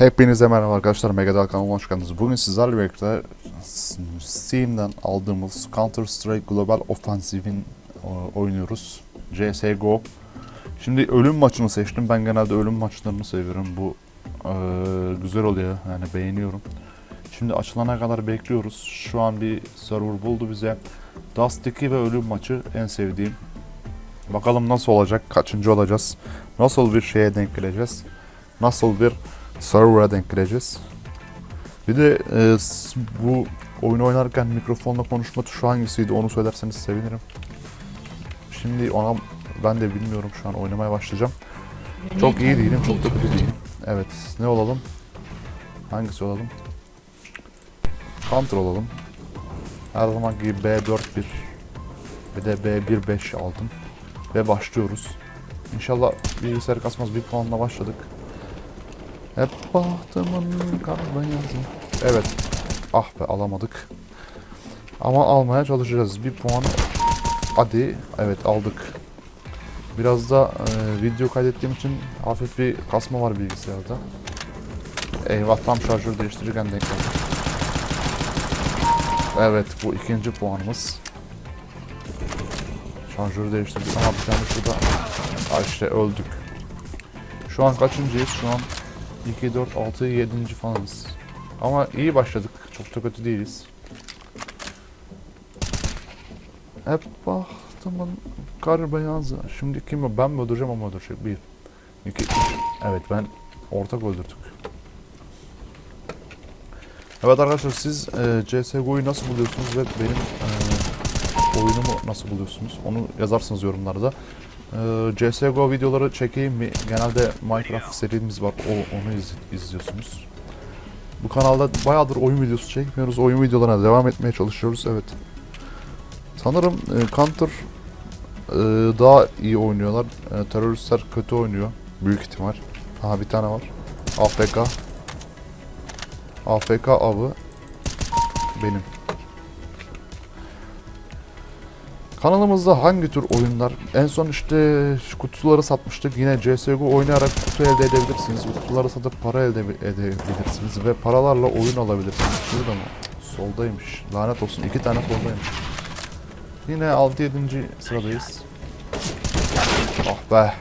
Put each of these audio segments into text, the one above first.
Hepinize merhaba arkadaşlar. Megadal kanalıma hoş geldiniz. Bugün sizlerle birlikte Steam'den aldığımız Counter Strike Global Offensive'in e, oynuyoruz. CSGO. Şimdi ölüm maçını seçtim. Ben genelde ölüm maçlarını seviyorum. Bu e, güzel oluyor. Yani beğeniyorum. Şimdi açılana kadar bekliyoruz. Şu an bir server buldu bize. Dust 2 ve ölüm maçı en sevdiğim. Bakalım nasıl olacak? Kaçıncı olacağız? Nasıl bir şeye denk geleceğiz? Nasıl bir server'a denk geleceğiz. Bir de e, bu oyunu oynarken mikrofonla konuşma tuşu hangisiydi onu söylerseniz sevinirim. Şimdi ona ben de bilmiyorum şu an oynamaya başlayacağım. Çok iyi değilim, çok da kötü değilim. Evet, ne olalım? Hangisi olalım? Counter olalım. Her zaman gibi B41 bir de B15 aldım. Ve başlıyoruz. İnşallah bilgisayar kasmaz bir puanla başladık. Hep bahtımın kaybıyazı. Evet. Ah be alamadık. Ama almaya çalışacağız. Bir puan. Hadi. Evet aldık. Biraz da e, video kaydettiğim için hafif bir kasma var bilgisayarda. Eyvah tam şarjör değiştirirken denk geldi. Evet bu ikinci puanımız. Şarjörü değiştirdik ama bir tane şurada. Aa işte öldük. Şu an kaçıncıyız? Şu an 2, 4, 6, 7. falanız. Ama iyi başladık. Çok da kötü değiliz. Hep bahtımın kar beyazı. Şimdi kim? Ben mi öldüreceğim mu öldürecek? Bir, iki, üç. Evet ben ortak öldürdük. Evet arkadaşlar siz e, CSGO'yu nasıl buluyorsunuz ve benim e, oyunumu nasıl buluyorsunuz? Onu yazarsınız yorumlarda. Ee, CSGO videoları çekeyim mi? Genelde Minecraft serimiz var. O, onu iz- izliyorsunuz. Bu kanalda bayağıdır oyun videosu çekmiyoruz. Oyun videolarına devam etmeye çalışıyoruz. Evet. Sanırım e, Counter e, daha iyi oynuyorlar. E, teröristler kötü oynuyor. Büyük ihtimal. Aha bir tane var. AFK. AFK avı benim. Kanalımızda hangi tür oyunlar? En son işte kutuları satmıştık. Yine CSGO oynayarak kutu elde edebilirsiniz. Kutuları satıp para elde edebilirsiniz. Ve paralarla oyun alabilirsiniz. Şurada mı? Soldaymış. Lanet olsun. iki tane soldaymış. Yine 6-7. sıradayız. Ah be.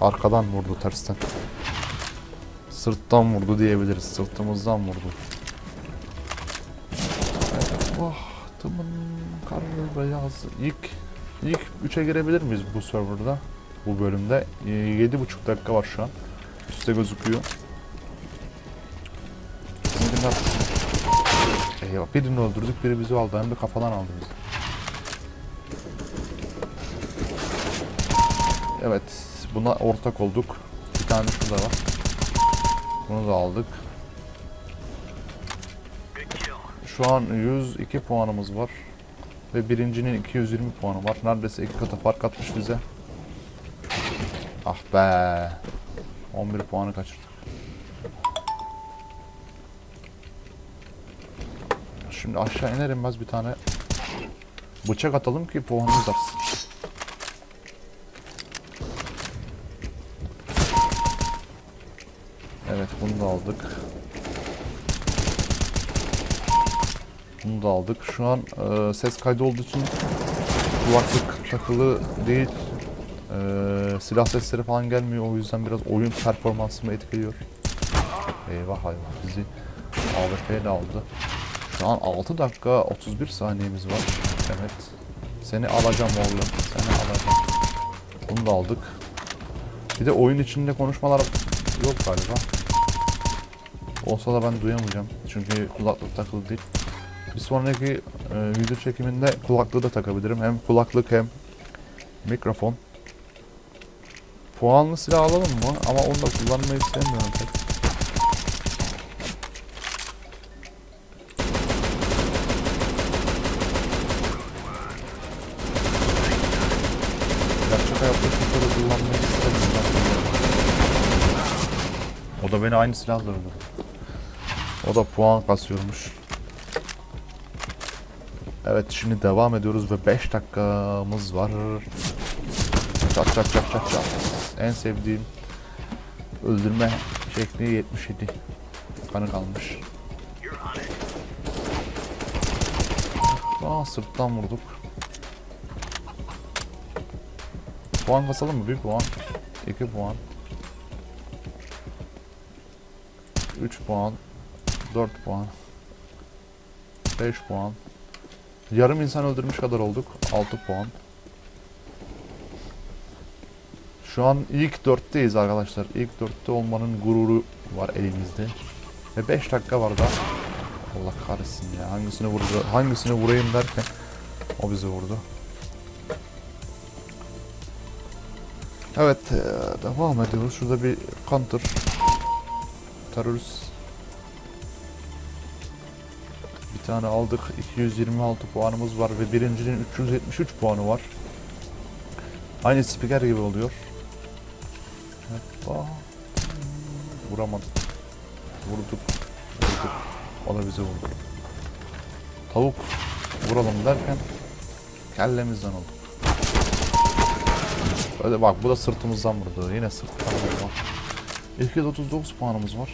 Arkadan vurdu tersten. Sırttan vurdu diyebiliriz. Sırtımızdan vurdu. Evet, bahtımın karlı beyaz. İlk ilk 3'e girebilir miyiz bu serverda? Bu bölümde. Ee, 7,5 dakika var şu an. Üste gözüküyor. Eyvah birini öldürdük biri bizi aldı hem de kafadan aldı bizi. Evet buna ortak olduk. Bir tane şurada var. Bunu da aldık. Şu an 102 puanımız var. Ve birincinin 220 puanı var. Neredeyse iki katı fark atmış bize. Ah be. 11 puanı kaçırdık. Şimdi aşağı iner inmez bir tane bıçak atalım ki puanımız artsın. Evet bunu da aldık. Bunu da aldık. Şu an e, ses kaydı olduğu için kulaklık takılı değil. E, silah sesleri falan gelmiyor. O yüzden biraz oyun performansımı etkiliyor. Eyvah eyvah bizi AWP ile aldı. Şu an 6 dakika 31 saniyemiz var. Evet. Seni alacağım oğlum. Seni alacağım. Bunu da aldık. Bir de oyun içinde konuşmalar yok galiba. Olsa da ben duyamayacağım. Çünkü kulaklık takılı değil. Bir sonraki e, video çekiminde kulaklığı da takabilirim. Hem kulaklık hem mikrofon. Puanlı silah alalım mı? Ama onu da kullanmayı sevmiyorum pek. Gerçek hayatta şunları kullanmayı istemiyorum. O da beni aynı silahla öldürdü. O da puan kasıyormuş. Evet şimdi devam ediyoruz ve 5 dakikamız var. Çat çat çat çat çat. En sevdiğim öldürme şekli 77. kanı kalmış. Aa sırttan vurduk. Puan kasalım mı? Bir puan. 2 puan. 3 puan. 4 puan. 5 puan. Yarım insan öldürmüş kadar olduk. 6 puan. Şu an ilk dörtteyiz arkadaşlar. İlk dörtte olmanın gururu var elimizde. Ve 5 dakika var da. Allah kahretsin ya. Hangisini vurdu? Hangisini vurayım derken o bizi vurdu. Evet, eee, devam ediyoruz. Şurada bir counter terörist tane aldık. 226 puanımız var ve birincinin 373 puanı var. Aynı spiker gibi oluyor. Hoppa. Vuramadık. Vurduk. Vurduk. O da bizi vurdu. Tavuk vuralım derken kellemizden oldu. Öyle bak bu da sırtımızdan vurdu. Yine sırttan vurdu. 239 puanımız var.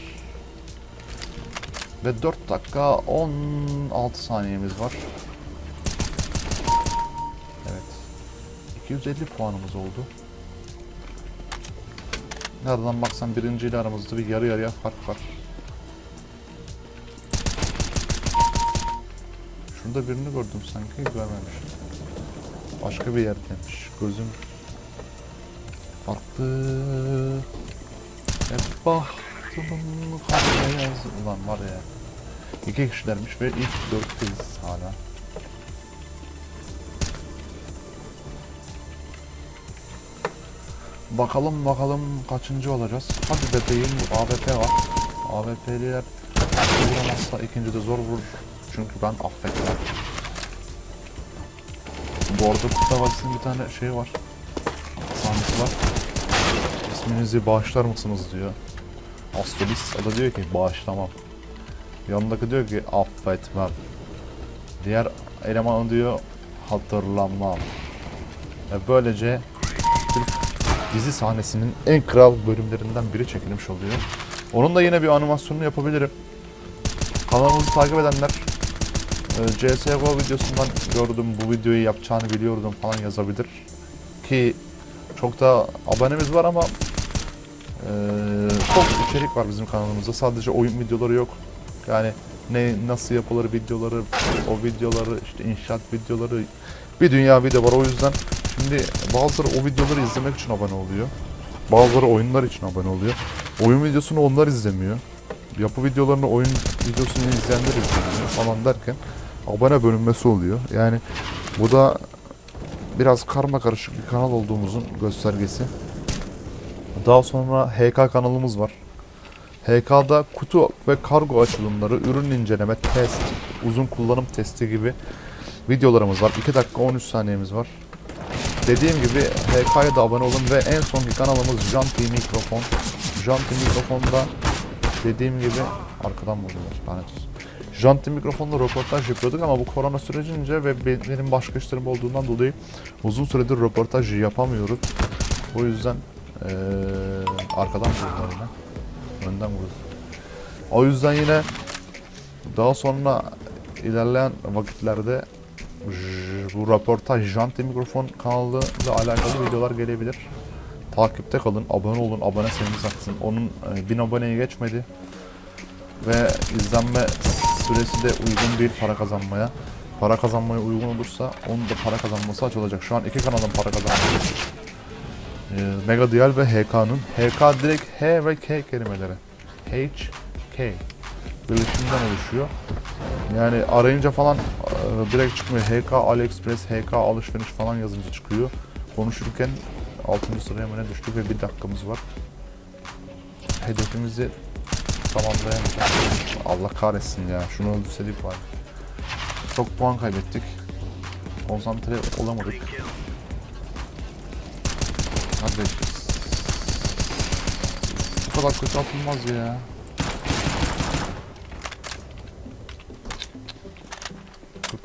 Ve 4 dakika 16 saniyemiz var. Evet. 250 puanımız oldu. Nereden baksan birinciyle aramızda bir yarı yarıya fark var. Şurada birini gördüm sanki görmemişim. Başka bir yerdeymiş. Gözüm farklı. Hep bahtımın kalbine yaz. Ulan var ya. İki kişilermiş ve ilk dörtteyiz hala. Bakalım bakalım kaçıncı olacağız. Hadi bebeğim AWP var. AWP'liler vuramazsa ikinci de zor vurur. Çünkü ben affetmem. Bu arada Kurtlar bir tane şey var. Sahnesi var. İsminizi bağışlar mısınız diyor. Astolis. O da diyor ki bağışlamam. Yanındaki diyor ki affetmem. Diğer eleman diyor hatırlamam. Ve böylece dizi sahnesinin en kral bölümlerinden biri çekilmiş oluyor. Onun da yine bir animasyonunu yapabilirim. Kanalımızı takip edenler e, CSGO videosundan gördüm bu videoyu yapacağını biliyordum falan yazabilir. Ki çok da abonemiz var ama e, çok içerik var bizim kanalımızda. Sadece oyun videoları yok. Yani ne nasıl yapılır videoları, o videoları, işte inşaat videoları, bir dünya video var. O yüzden şimdi bazıları o videoları izlemek için abone oluyor. Bazıları oyunlar için abone oluyor. Oyun videosunu onlar izlemiyor. Yapı videolarını, oyun videosunu izleyenler izlemiyor falan derken abone bölünmesi oluyor. Yani bu da biraz karma karışık bir kanal olduğumuzun göstergesi. Daha sonra HK kanalımız var. HK'da kutu ve kargo açılımları, ürün inceleme, test, uzun kullanım testi gibi videolarımız var. 2 dakika 13 saniyemiz var. Dediğim gibi HK'ya da abone olun ve en sonki kanalımız Janti Mikrofon. Janti Mikrofon'da dediğim gibi arkadan vuruyorlar lanet olsun. Janti Mikrofon'da röportaj yapıyorduk ama bu korona sürecince ve be- benim başka işlerim olduğundan dolayı uzun süredir röportaj yapamıyoruz. O yüzden eee, arkadan yine. Önden vurdu. O yüzden yine daha sonra ilerleyen vakitlerde bu röportaj Janti Mikrofon kanalıyla alakalı videolar gelebilir. Takipte kalın, abone olun, abone sayımız artsın. Onun e, 1000 aboneye geçmedi. Ve izlenme süresi de uygun değil para kazanmaya. Para kazanmaya uygun olursa onun da para kazanması açılacak. Şu an iki kanalın para kazanması. Ee, Mega Dial ve HK'nın. HK direkt H ve K kelimeleri. H, K. Birleşiminden oluşuyor. Yani arayınca falan e, direkt çıkmıyor. HK AliExpress, HK alışveriş falan yazınca çıkıyor. Konuşurken 6. sıraya mı ne düştük ve bir dakikamız var. Hedefimizi tamamlayamayacağız. Allah kahretsin ya. Şunu öldürseydik var. Çok puan kaybettik. Konsantre olamadık. Hadi. Bu kadar kötü atılmaz ya.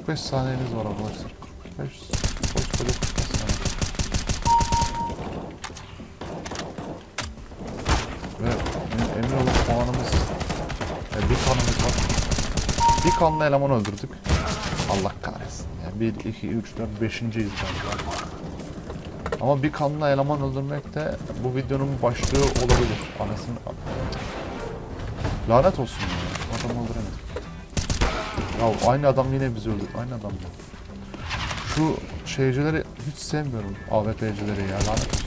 ...45 saniyemiz var arkadaşlar. 45... Koskoca 45 saniye. Ve emin- olun puanımız... e, Bir kanlı eleman öldürdük. Allah kahretsin ya. 1, 2, 3, 4, 5. iz galiba. Ama bir kanlı eleman öldürmek de bu videonun başlığı olabilir. Anasını... Lanet olsun ya. Adamı öldüremedik. Ya aynı adam yine bizi öldürdü. Aynı adam. Şu şeycileri hiç sevmiyorum. AWP'cileri ya. Lanet olsun.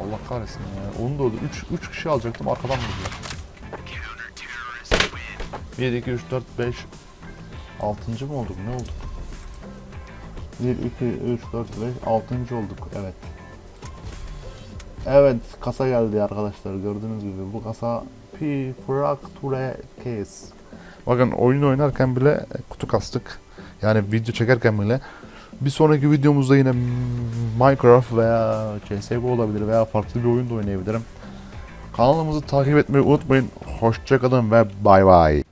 Allah kahretsin ya. Onu da öldü. 3 3 kişi alacaktım. Arkadan vurdular. 1 2 3 4 5 6. mı olduk? Ne olduk? 1 2 3 4 5 6. olduk. Evet. Evet, kasa geldi arkadaşlar. Gördüğünüz gibi bu kasa P Fracture Case. Bakın oyun oynarken bile kutu kastık. Yani video çekerken bile bir sonraki videomuzda yine Minecraft veya CSGO olabilir veya farklı bir oyun da oynayabilirim. Kanalımızı takip etmeyi unutmayın. Hoşçakalın ve bay bay.